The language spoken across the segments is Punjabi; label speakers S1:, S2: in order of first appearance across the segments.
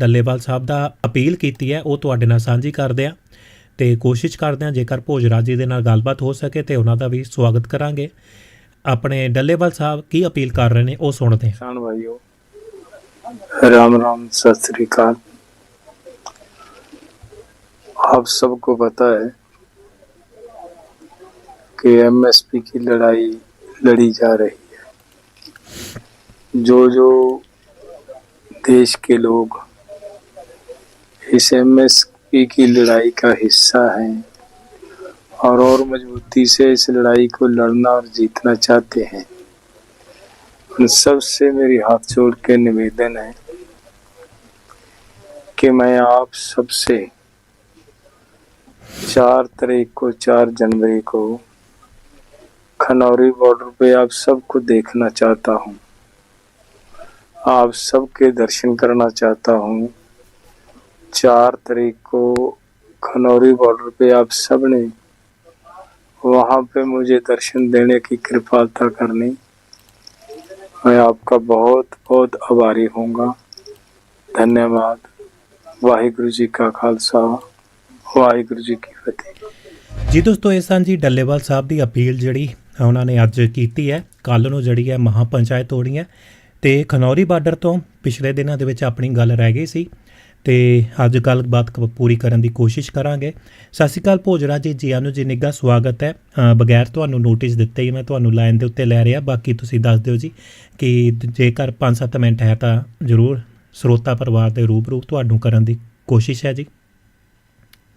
S1: ਡੱਲੇਵਾਲ ਸਾਹਿਬ ਦਾ ਅਪੀਲ ਕੀਤੀ ਹੈ ਉਹ ਤੁਹਾਡੇ ਨਾਲ ਸਾਂਝੀ ਕਰਦੇ ਆ ਤੇ ਕੋਸ਼ਿਸ਼ ਕਰਦੇ ਆ ਜੇਕਰ ਭੋਜਰਾਜ ਜੀ ਦੇ ਨਾਲ ਗੱਲਬਾਤ ਹੋ ਸਕੇ ਤੇ ਉਹਨਾਂ ਦਾ ਵੀ ਸਵਾਗਤ ਕਰਾਂਗੇ ਆਪਣੇ ਡੱਲੇਵਾਲ ਸਾਹਿਬ ਕੀ ਅਪੀਲ ਕਰ ਰਹੇ ਨੇ ਉਹ ਸੁਣਦੇ ਹਾਂ
S2: किसान भाइयों राम राम सत श्री अकाल आप सबको पता है कि एमएसपी की लड़ाई लड़ी जा रही है जो जो देश के लोग इस एमएसपी की लड़ाई का हिस्सा हैं और और मजबूती से इस लड़ाई को लड़ना और जीतना चाहते हैं। उन सबसे मेरी हाथ जोड़ के निवेदन है कि मैं आप सबसे चार तारीख को, चार जनवरी को खनौरी बॉर्डर पे आप सबको देखना चाहता हूँ। आप सबके दर्शन करना चाहता हूँ। चार तारीख को खनौरी बॉर्डर पे आप सब ने वहाँ पे मुझे दर्शन देने की कृपालता करनी मैं आपका बहुत बहुत आभारी होऊंगा धन्यवाद वाहिगुरु जी का खालसा ਵਾਹਿਗੁਰੂ ਜੀ ਕੀ ਫਤਿਹ
S1: ਜੀ ਦੋਸਤੋ ਇਹ ਸਨ ਜੀ ਡੱਲੇਵਾਲ ਸਾਹਿਬ ਦੀ ਅਪੀਲ ਜਿਹੜੀ ਉਹਨਾਂ ਨੇ ਅੱਜ ਕੀਤੀ ਹੈ ਕੱਲ ਨੂੰ ਜਿਹੜੀ ਹੈ ਮਹਾ ਪੰਚਾਇਤ ਹੋਣੀ ਹੈ ਤੇ ਖਨੌਰੀ ਬਾਰਡਰ ਤੋਂ ਪਿਛਲੇ ਦਿਨਾਂ ਦੇ ਵਿੱਚ ਆਪਣੀ ਗੱਲ ਰਹਿ ਗਈ ਸੀ ਤੇ ਅੱਜ ਗੱਲਬਾਤ ਪੂਰੀ ਕਰਨ ਦੀ ਕੋਸ਼ਿਸ਼ ਕਰਾਂਗੇ। ਸਤਿ ਸ਼੍ਰੀ ਅਕਾਲ ਭੋਜਰਾਜ ਜੀ ਜੀ ਨੂੰ ਜੀ ਨਿੱਘਾ ਸਵਾਗਤ ਹੈ। ਬਗੈਰ ਤੁਹਾਨੂੰ ਨੋਟਿਸ ਦਿੱਤੇ ਹੀ ਮੈਂ ਤੁਹਾਨੂੰ ਲਾਈਨ ਦੇ ਉੱਤੇ ਲੈ ਰਿਹਾ ਬਾਕੀ ਤੁਸੀਂ ਦੱਸ ਦਿਓ ਜੀ ਕਿ ਜੇਕਰ 5-7 ਮਿੰਟ ਹੈ ਤਾਂ ਜ਼ਰੂਰ ਸਰੋਤਾ ਪਰਿਵਾਰ ਦੇ ਰੂਬਰੂ ਤੁਹਾਨੂੰ ਕਰਨ ਦੀ ਕੋਸ਼ਿਸ਼ ਹੈ ਜੀ।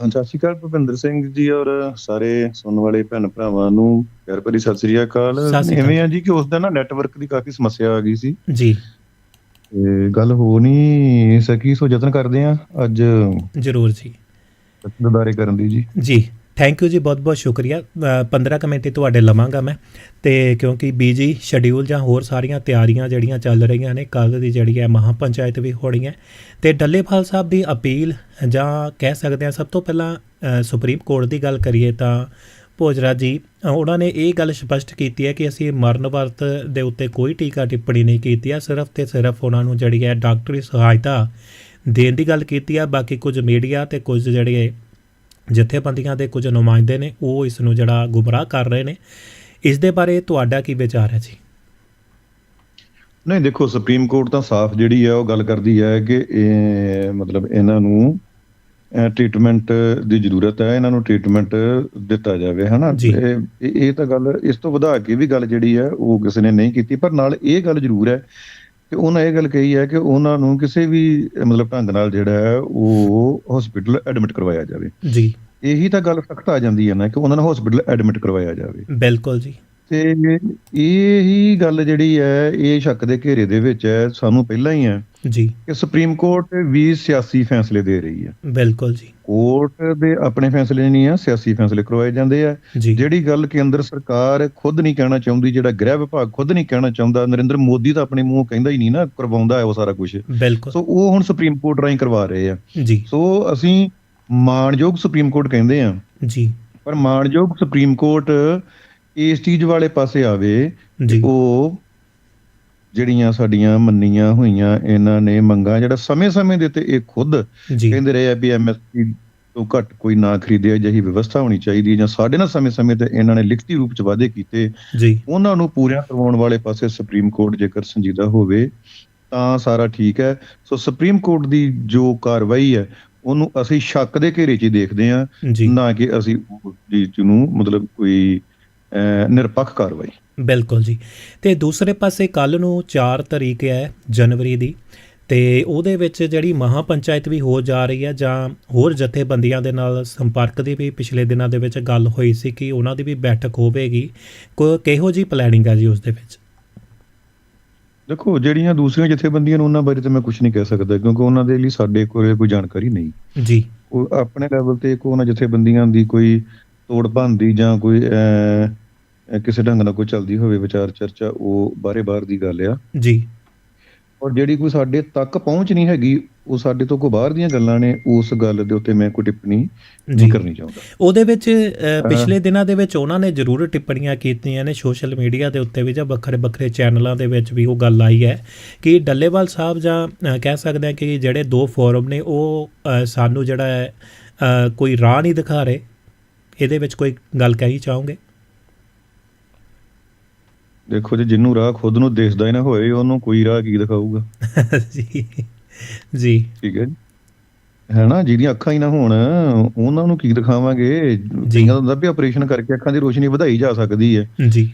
S3: ਸਤਿ ਸ਼੍ਰੀ ਅਕਾਲ ਭੁਪਿੰਦਰ ਸਿੰਘ ਜੀ ਔਰ ਸਾਰੇ ਸੁਣਨ ਵਾਲੇ ਭੈਣ ਭਰਾਵਾਂ ਨੂੰ। ਪਿਆਰ ਭਰੀ ਸਤਿ ਸ਼੍ਰੀ ਅਕਾਲ। ਐਵੇਂ ਆ ਜੀ ਕਿ ਉਸ ਦਾ ਨਾ ਨੈਟਵਰਕ ਦੀ ਕਾਫੀ ਸਮੱਸਿਆ ਆ ਗਈ ਸੀ।
S1: ਜੀ।
S3: ਗੱਲ ਹੋ ਨਹੀਂ ਸਕੀ ਸੋ ਯਤਨ ਕਰਦੇ ਆ ਅੱਜ
S1: ਜ਼ਰੂਰ ਜੀ।
S3: ਦੁਬਾਰੇ ਕਰਨ ਦੀ ਜੀ।
S1: ਜੀ ਥੈਂਕ ਯੂ ਜੀ ਬਹੁਤ ਬਹੁਤ ਸ਼ੁਕਰੀਆ। ਅ, 15 ਕੁ ਮਿੰਟ ਹੀ ਤੁਹਾਡੇ ਲਵਾਂਗਾ ਮੈਂ। ਤੇ ਕਿਉਂਕਿ ਬੀਜੀ ਸ਼ਡਿਊਲ ਜਾਂ ਹੋਰ ਸਾਰੀਆਂ ਤਿਆਰੀਆਂ ਜਿਹੜੀਆਂ ਚੱਲ ਰਹੀਆਂ ਨੇ ਕੱਲ ਦੀ ਜਿਹੜੀ ਹੈ ਮਹਾ ਪੰਚਾਇਤ ਵੀ ਹੋਣੀ ਹੈ ਤੇ ਡੱਲੇਵਾਲ ਸਾਹਿਬ ਦੀ ਅਪੀਲ ਜਾਂ ਕਹਿ ਸਕਦੇ ਹਾਂ ਸਭ ਤੋਂ ਪਹਿਲਾਂ ਸੁਪਰੀਮ ਕੋਰਟ ਦੀ ਗੱਲ ਕਰੀਏ ਤਾਂ ਭੋਜਰਾ ਜੀ ਉਹਨਾਂ ਨੇ ਇਹ ਗੱਲ ਸਪਸ਼ਟ ਕੀਤੀ ਹੈ ਕਿ ਅਸੀਂ ਮਰਨ ਵਰਤ ਦੇ ਉੱਤੇ ਕੋਈ ਟੀਕਾ ਟਿੱਪਣੀ ਨਹੀਂ ਕੀਤੀ ਹੈ, ਸਿਰਫ ਤੇ ਸਿਰਫ ਉਹਨਾਂ ਨੂੰ ਜਿਹੜੀ ਹੈ ਡਾਕਟਰੀ ਸਹਾਇਤਾ ਦੇਣ ਦੀ ਗੱਲ ਕੀਤੀ ਹੈ। ਬਾਕੀ ਕੁਝ ਮੀਡੀਆ ਤੇ ਕੁਝ ਜਿਹੜੇ ਜਥੇਬੰਦੀਆਂ ਦੇ ਕੁਝ ਨੁਮਾਇੰਦੇ ਨੇ, ਉਹ ਇਸ ਨੂੰ ਜਿਹੜਾ ਗੁੰਮਰਾਹ ਕਰ ਰਹੇ ਨੇ। ਇਸ ਦੇ ਬਾਰੇ ਤੁਹਾਡਾ ਕੀ ਵਿਚਾਰ ਹੈ ਜੀ?
S3: ਨਹੀਂ, ਦੇਖੋ, ਸੁਪਰੀਮ ਕੋਰਟ ਤਾਂ ਸਾਫ਼ ਜਿਹੜੀ ਹੈ ਉਹ ਗੱਲ ਕਰਦੀ ਹੈ ਕਿ ਇਹ ਮਤਲਬ ਇਹਨਾਂ ਨੂੰ ਟ੍ਰੀਟਮੈਂਟ ਦੀ ਜ਼ਰੂਰਤ ਹੈ ਇਹਨਾਂ ਨੂੰ ਟ੍ਰੀਟਮੈਂਟ ਦਿੱਤਾ ਜਾਵੇ ਹਨਾ। ਇਹ ਇਹ- ਤਾਂ ਗੱਲ ਇਸ ਤੋਂ ਵਧਾ ਕੇ ਵੀ ਗੱਲ ਜਿਹੜੀ ਹੈ ਉਹ ਕਿਸੇ ਨੇ ਨਹੀਂ ਕੀਤੀ ਪਰ ਨਾਲ ਇਹ ਗੱਲ ਜ਼ਰੂਰ ਹੈ ਕਿ ਉਹਨਾਂ ਇਹ ਗੱਲ ਕਹੀ ਹੈ ਕਿ ਉਹਨਾਂ ਨੂੰ ਕਿਸੇ ਵੀ ਮਤਲਬ ਢੰਗ ਨਾਲ ਜਿਹੜਾ ਹੈ ਉਹ ਹਸਪੀਟਲ ਐਡਮਿਟ ਕਰਵਾਇਆ ਜਾਵੇ।
S1: ਜੀ।
S3: ਇਹੀ ਤਾਂ ਗੱਲ ਸਖਤ ਆ ਜਾਂਦੀ ਹੈ ਨਾ ਕਿ ਉਹਨਾਂ ਨੂੰ ਹਸਪੀਟਲ ਐਡਮਿਟ ਕਰਵਾਇਆ ਜਾਵੇ।
S1: ਬਿਲਕੁਲ ਜੀ।
S3: ਤੇ ਇਹ ਹੀ ਗੱਲ ਜਿਹੜੀ ਹੈ ਇਹ ਸ਼ੱਕ ਦੇ ਘੇਰੇ ਦੇ ਵਿੱਚ ਹੈ ਸਾਨੂੰ ਪਹਿਲਾਂ ਹੀ ਹੈ
S1: ਜੀ।
S3: ਕਿ ਸੁਪਰੀਮ ਕੋਰਟ ਵੀ ਸਿਆਸੀ ਫੈਸਲੇ ਦੇ ਰਹੀ ਹੈ।
S1: ਬਿਲਕੁਲ ਜੀ।
S3: ਕੋਰਟ ਦੇ ਆਪਣੇ ਫੈਸਲੇ ਨਹੀਂ ਆ ਸਿਆਸੀ ਫੈਸਲੇ ਕਰਵਾਏ ਜਾਂਦੇ ਆ। ਜਿਹੜੀ ਗੱਲ ਕੇਂਦਰ ਸਰਕਾਰ ਖੁਦ ਨਹੀਂ ਕਹਿਣਾ ਚਾਹੁੰਦੀ ਜਿਹੜਾ ਗ੍ਰਹਿ ਵਿਭਾਗ ਖੁਦ ਨਹੀਂ ਕਹਿਣਾ ਚਾਹੁੰਦਾ ਨਰਿੰਦਰ ਮੋਦੀ ਤਾਂ ਆਪਣੇ ਮੂੰਹ ਕਹਿੰਦਾ ਹੀ ਨਹੀਂ ਨਾ ਕਰਵਾਉਂਦਾ ਹੈ ਉਹ ਸਾਰਾ ਕੁਝ ਸੋ ਉਹ ਹੁਣ ਸੁਪਰੀਮ ਕੋਰਟ ਰਾਹੀਂ ਕਰਵਾ ਰਹੇ ਆ।
S1: ਜੀ।
S3: ਸੋ ਅਸੀਂ ਮਾਣਯੋਗ ਸੁਪਰੀਮ ਕੋਰਟ ਕਹਿੰਦੇ ਆ।
S1: ਜੀ।
S3: ਪਰ ਮਾਣਯੋਗ ਸੁਪਰੀਮ ਕੋਰਟ ਇਸ ਚੀਜ਼ ਵਾਲੇ ਪਾਸੇ ਆਵੇ ਉਹ ਜਿਹੜੀਆਂ ਸਾਡੀਆਂ ਮੰਨੀਆਂ ਹੋਈਆਂ ਇਹਨਾਂ ਨੇ ਮੰਗਾਂ ਜਿਹੜਾ ਸਮੇਂ-ਸਮੇਂ ਦੇ ਤੇ ਇਹ ਖੁਦ ਕਹਿੰਦੇ ਰਹੇ ਆ ਵੀ ਐਮਐਸਪੀ ਤੋਂ ਘੱਟ ਕੋਈ ਨਾ ਖਰੀਦੇ ਜਿਹੀ ਵਿਵਸਥਾ ਹੋਣੀ ਚਾਹੀਦੀ ਹੈ ਜਾਂ ਸਾਡੇ ਨਾਲ ਸਮੇਂ-ਸਮੇਂ ਤੇ ਇਹਨਾਂ ਨੇ ਲਿਖਤੀ ਰੂਪ ਚ ਵਾਅਦੇ ਕੀਤੇ। ਉਹਨਾਂ ਨੂੰ ਪੂਰਿਆਂ ਕਰਵਾਉਣ ਵਾਲੇ ਪਾਸੇ ਸੁਪਰੀਮ ਕੋਰਟ ਜੇਕਰ ਸੰਜੀਦਾ ਹੋਵੇ ਤਾਂ ਸਾਰਾ ਠੀਕ ਹੈ। ਸੋ ਸੁਪਰੀਮ ਕੋਰਟ ਦੀ ਜੋ ਕਾਰਵਾਈ ਹੈ ਉਹਨੂੰ ਅਸੀਂ ਸ਼ੱਕ ਦੇ ਘੇਰੇ 'ਚ ਹੀ ਦੇਖਦੇ
S1: ਜੀ।
S3: ਨਾ ਕਿ ਅਸੀਂ ਉਸ ਚੀਜ਼ ਨੂੰ ਮਤਲਬ ਕੋਈ ਨਿਰਪੱਖ ਕਾਰਵਾਈ।
S1: ਬਿਲਕੁਲ ਜੀ। ਤੇ ਦੂਸਰੇ ਪਾਸੇ ਕੱਲ ਨੂੰ 4 ਤਰੀਕ ਹੈ ਜਨਵਰੀ ਦੀ ਤੇ ਉਹਦੇ ਵਿੱਚ ਜਿਹੜੀ ਮਹਾ ਪੰਚਾਇਤ ਵੀ ਹੋ ਜਾ ਰਹੀ ਹੈ ਜਾਂ ਹੋਰ ਜਥੇਬੰਦੀਆਂ ਦੇ ਨਾਲ ਸੰਪਰਕ ਦੀ ਵੀ ਪਿਛਲੇ ਦਿਨਾਂ ਦੇ ਵਿੱਚ ਗੱਲ ਹੋਈ ਸੀ ਕਿ ਉਹਨਾਂ ਦੀ ਵੀ ਬੈਠਕ ਹੋਵੇਗੀ। ਕੋ ਕਿਹੋ ਜੀ ਪਲੈਨਿੰਗ ਹੈ ਜੀ ਉਸ ਦੇ ਵਿੱਚ?
S3: ਦੇਖੋ ਜਿਹੜੀਆਂ ਦੂਸਰੀਆਂ ਜਥੇਬੰਦੀਆਂ ਨੇ ਉਹਨਾਂ ਬਾਰੇ ਤਾਂ ਮੈਂ ਕੁਝ ਨਹੀਂ ਕਹਿ ਸਕਦਾ ਕਿਉਂਕਿ ਉਹਨਾਂ ਦੇ ਲਈ ਸਾਡੇ ਕੋਲ ਕੋਈ ਜਾਣਕਾਰੀ ਨਹੀਂ।
S1: ਜੀ।
S3: ਉਹ ਆਪਣੇ ਲੈਵਲ ਤੇ ਕੋਈ ਉਹਨਾਂ ਜਥੇਬੰਦੀਆਂ ਦੀ ਕੋਈ ਤੋੜ ਭੰਨ ਦੀ ਜਾਂ ਕੋਈ ਕਿਸੇ ਢੰਗ ਨਾਲ ਕੋਈ ਚੱਲਦੀ ਹੋਵੇ ਵਿਚਾਰ ਚਰਚਾ ਉਹ ਬਾਰੇ ਬਾਹਰ ਦੀ ਗੱਲ ਆ।
S1: ਜੀ।
S3: ਔਰ ਜਿਹੜੀ ਕੋਈ ਸਾਡੇ ਤੱਕ ਪਹੁੰਚ ਨਹੀਂ ਹੈਗੀ ਉਹ ਸਾਡੇ ਤੋਂ ਕੋ ਬਾਹਰ ਦੀਆਂ ਗੱਲਾਂ ਨੇ ਉਸ ਗੱਲ ਦੇ ਉੱਤੇ ਮੈਂ ਕੋਈ ਟਿੱਪਣੀ
S1: ਜੀ।
S3: ਨਹੀਂ ਕਰਨੀ ਚਾਹੁੰਦਾ।
S1: ਉਹਦੇ ਵਿੱਚ ਪਿਛਲੇ ਦਿਨਾਂ ਦੇ ਵਿੱਚ ਉਹਨਾਂ ਨੇ ਜ਼ਰੂਰ ਟਿੱਪਣੀਆਂ ਕੀਤੀਆਂ ਨੇ ਸੋਸ਼ਲ ਮੀਡੀਆ ਦੇ ਉੱਤੇ ਵੀ ਜਾਂ ਵੱਖਰੇ ਵੱਖਰੇ ਚੈਨਲਾਂ ਦੇ ਵਿੱਚ ਵੀ ਉਹ ਗੱਲ ਆਈ ਹੈ ਕਿ ਡੱਲੇਵਾਲ ਸਾਹਿਬ ਜਾਂ ਕਹਿ ਸਕਦੇ ਹਾਂ ਕਿ ਜਿਹੜੇ ਦੋ ਫੋਰਮ ਨੇ ਉਹ ਸਾਨੂੰ ਜਿਹੜਾ ਹੈ ਕੋਈ ਰਾਹ ਨਹੀਂ ਦਿਖਾ ਰਹੇ। ਇਹਦੇ ਵਿੱਚ ਕੋਈ ਗੱਲ ਕਹੀ ਚਾਹੋਗੇ?
S3: ਦੇਖੋ ਜੀ ਜਿੰਨੂੰ ਰਾਹ ਖੁਦ ਨੂੰ ਦਿਸਦਾ ਹੀ ਨਾ ਹੋਏ ਉਹਨੂੰ ਕੋਈ ਰਾਹ ਕੀ ਦਿਖਾਊਗਾ?
S1: ਜੀ ਜੀ।
S3: ਠੀਕ ਹੈ ਹੈ ਨਾ ਜਿਹਦੀਆਂ ਅੱਖਾਂ ਹੀ ਨਾ ਹੋਣ ਉਹਨਾਂ ਨੂੰ ਕੀ ਦਿਖਾਵਾਂਗੇ? ਜਿੰਨਾਂ ਦਾ ਵੀ ਆਪਰੇਸ਼ਨ ਕਰਕੇ ਅੱਖਾਂ ਦੀ ਰੋਸ਼ਨੀ ਵਧਾਈ ਜਾ ਸਕਦੀ ਹੈ।
S1: ਜੀ।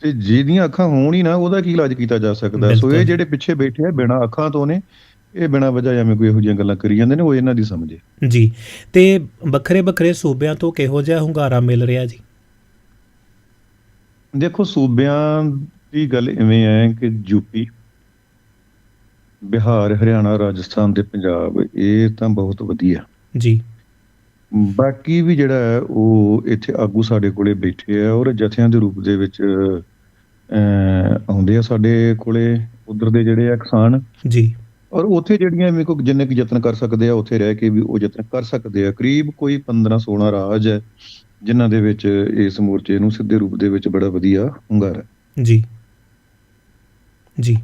S3: ਤੇ ਜਿਹਦੀਆਂ ਅੱਖਾਂ ਹੋਣ ਹੀ ਨਾ ਉਹਦਾ ਕੀ ਇਲਾਜ ਕੀਤਾ ਜਾ ਸਕਦਾ? ਸੋ। ਇਹ ਜਿਹੜੇ ਪਿੱਛੇ ਬੈਠੇ ਆ ਬਿਨਾਂ ਅੱਖਾਂ ਤੋਂ ਨੇ ਇਹ ਬਿਨਾਂ ਵਜ੍ਹਾ ਐਵੇਂ ਕੋਈ ਇਹੋ ਜਿਹੀਆਂ ਗੱਲਾਂ ਕਰੀ ਜਾਂਦੇ ਨੇ ਉਹ ਇਹਨਾਂ ਦੀ ਸਮਝੇ
S1: ਜੀ। ਤੇ ਵੱਖਰੇ ਵੱਖਰੇ ਸੂਬਿਆਂ ਤੋਂ ਕਿਹੋ ਜਿਹਾ ਹੁੰਗਾਰਾ ਮਿਲ ਰਿਹਾ ਜੀ?
S3: ਦੇਖੋ ਸੂਬਿਆਂ ਦੀ ਗੱਲ ਇਵੇਂ ਹੈ ਕਿ ਯੂਪੀ ਬਿਹਾਰ ਹਰਿਆਣਾ ਰਾਜਸਥਾਨ ਤੇ ਪੰਜਾਬ ਇਹ ਤਾਂ ਬਹੁਤ ਵਧੀਆ।
S1: ਜੀ।
S3: ਬਾਕੀ ਵੀ ਜਿਹੜਾ ਉਹ ਇੱਥੇ ਆਗੂ ਸਾਡੇ ਕੋਲੇ ਬੈਠੇ ਆ ਔਰ ਜਥਿਆਂ ਦੇ ਰੂਪ ਦੇ ਵਿੱਚ ਆਉਂਦੇ ਆ ਸਾਡੇ ਕੋਲੇ ਉਧਰ ਦੇ ਜਿਹੜੇ ਆ ਕਿਸਾਨ।
S1: ਜੀ।
S3: ਔਰ ਉੱਥੇ ਜਿਹੜੀਆਂ ਵੀ ਕੋਈ ਜਿੰਨੇ ਕੁ ਯਤਨ ਕਰ ਸਕਦੇ ਆ ਉੱਥੇ ਰਹਿ ਕੇ ਵੀ ਉਹ ਯਤਨ ਕਰ ਸਕਦੇ ਆ। ਕਰੀਬ ਕੋਈ 15 16 ਰਾਜ ਹੈ ਜਿਨ੍ਹਾਂ ਦੇ ਵਿੱਚ ਇਸ ਮੋਰਚੇ ਨੂੰ ਸਿੱਧੇ ਰੂਪ ਦੇ ਵਿੱਚ ਬੜਾ ਵਧੀਆ ਹੁੰਗਾਰਾ
S1: ਜੀ। ਜੀ।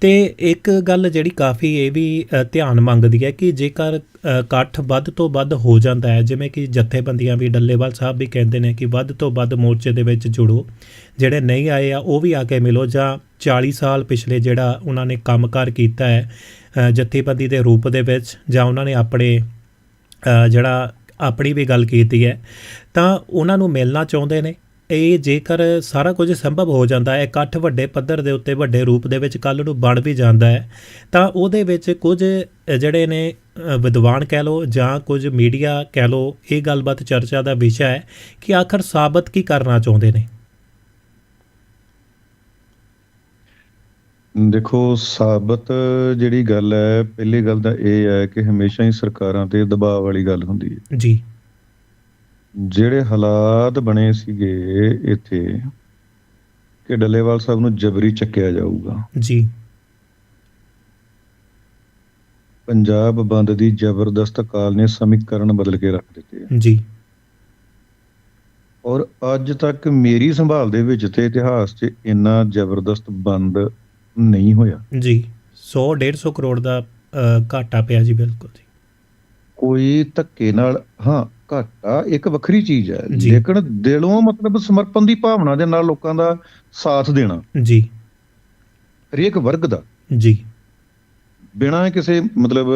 S1: ਤੇ ਇੱਕ ਗੱਲ ਜਿਹੜੀ ਕਾਫੀ ਇਹ ਵੀ ਧਿਆਨ ਮੰਗਦੀ ਹੈ ਕਿ ਜੇਕਰ ਇਕੱਠ ਵੱਧ ਤੋਂ ਵੱਧ ਹੋ ਜਾਂਦਾ ਹੈ ਜਿਵੇਂ ਕਿ ਜਥੇਬੰਦੀਆਂ ਵੀ ਡੱਲੇਵਾਲ ਸਾਹਿਬ ਵੀ ਕਹਿੰਦੇ ਨੇ ਕਿ ਵੱਧ ਤੋਂ ਵੱਧ ਮੋਰਚੇ ਦੇ ਵਿੱਚ ਜੁੜੋ ਜਿਹੜੇ ਨਹੀਂ ਆਏ ਆ ਉਹ ਵੀ ਆ ਕੇ ਮਿਲੋ ਜਾਂ 40 ਸਾਲ ਪਿਛਲੇ ਜਿਹੜਾ ਉਹਨਾਂ ਨੇ ਕੰਮਕਾਰ ਕੀਤਾ ਹੈ ਅ, ਜਥੇਬੰਦੀ ਦੇ ਰੂਪ ਦੇ ਵਿੱਚ ਜਾਂ ਉਹਨਾਂ ਨੇ ਆਪਣੇ ਜਿਹੜਾ ਆਪਣੀ ਵੀ ਗੱਲ ਕੀਤੀ ਹੈ, ਤਾਂ ਉਹਨਾਂ ਨੂੰ ਮਿਲਣਾ ਚਾਹੁੰਦੇ ਨੇ। ਇਹ ਜੇਕਰ ਸਾਰਾ ਕੁਝ ਸੰਭਵ ਹੋ ਜਾਂਦਾ ਹੈ, ਇਕੱਠ ਵੱਡੇ ਪੱਧਰ ਦੇ ਉੱਤੇ ਵੱਡੇ ਰੂਪ ਦੇ ਵਿੱਚ ਕੱਲ ਨੂੰ ਬਣ ਵੀ ਜਾਂਦਾ ਹੈ, ਤਾਂ ਉਹਦੇ ਵਿੱਚ ਕੁਝ ਜਿਹੜੇ ਨੇ ਵਿਦਵਾਨ ਕਹਿ ਲੋ ਜਾਂ ਕੁਝ ਮੀਡੀਆ ਕਹਿ ਲੋ ਇਹ ਗੱਲਬਾਤ ਚਰਚਾ ਦਾ ਵਿਸ਼ਾ ਹੈ ਕਿ ਆਖਰ ਸਾਬਤ ਕੀ ਕਰਨਾ ਚਾਹੁੰਦੇ ਨੇ।
S3: ਦੇਖੋ ਸਾਬਤ ਜਿਹੜੀ ਗੱਲ ਹੈ ਪਹਿਲੀ ਗੱਲ ਤਾਂ ਇਹ ਹੈ ਕਿ ਹਮੇਸ਼ਾ ਹੀ ਸਰਕਾਰਾਂ ਤੇ ਦਬਾਅ ਵਾਲੀ ਗੱਲ ਹੁੰਦੀ ਹੈ।
S1: ਜੀ।
S3: ਜਿਹੜੇ ਹਾਲਾਤ ਬਣੇ ਸੀਗੇ ਇੱਥੇ ਕਿ ਡੱਲੇਵਾਲ ਸਾਹਿਬ ਨੂੰ ਜਬਰੀ ਚੱਕਿਆ ਜਾਊਗਾ।
S1: ਜੀ।
S3: ਪੰਜਾਬ ਬੰਦ ਦੀ ਜ਼ਬਰਦਸਤ ਕਾਲ ਨੇ ਸਮੀਕਰਨ ਬਦਲ ਕੇ ਰੱਖ ਦਿੱਤੇ।
S1: ਜੀ।
S3: ਔਰ ਅੱਜ ਤੱਕ ਮੇਰੀ ਸੰਭਾਲ ਦੇ ਵਿੱਚ ਤੇ ਇਤਿਹਾਸ 'ਚ ਇੰਨਾ ਜ਼ਬਰਦਸਤ ਬੰਦ ਨਹੀਂ ਹੋਇਆ।
S1: ਜੀ 100 150 ਕਰੋੜ ਦਾ ਘਾਟਾ ਪਿਆ ਜੀ ਬਿਲਕੁਲ ਜੀ।
S3: ਕੋਈ ਧੱਕੇ ਨਾਲ ਹਾਂ ਘਾਟਾ ਇੱਕ ਵੱਖਰੀ ਚੀਜ਼ ਹੈ। ਲੇਕਿਨ ਦਿਲੋਂ ਮਤਲਬ ਸਮਰਪਣ ਦੀ ਭਾਵਨਾ ਦੇ ਨਾਲ ਲੋਕਾਂ ਦਾ ਸਾਥ ਦੇਣਾ।
S1: ਜੀ।
S3: ਹਰੇਕ ਵਰਗ ਦਾ।
S1: ਜੀ।
S3: ਬਿਨਾਂ ਕਿਸੇ ਮਤਲਬ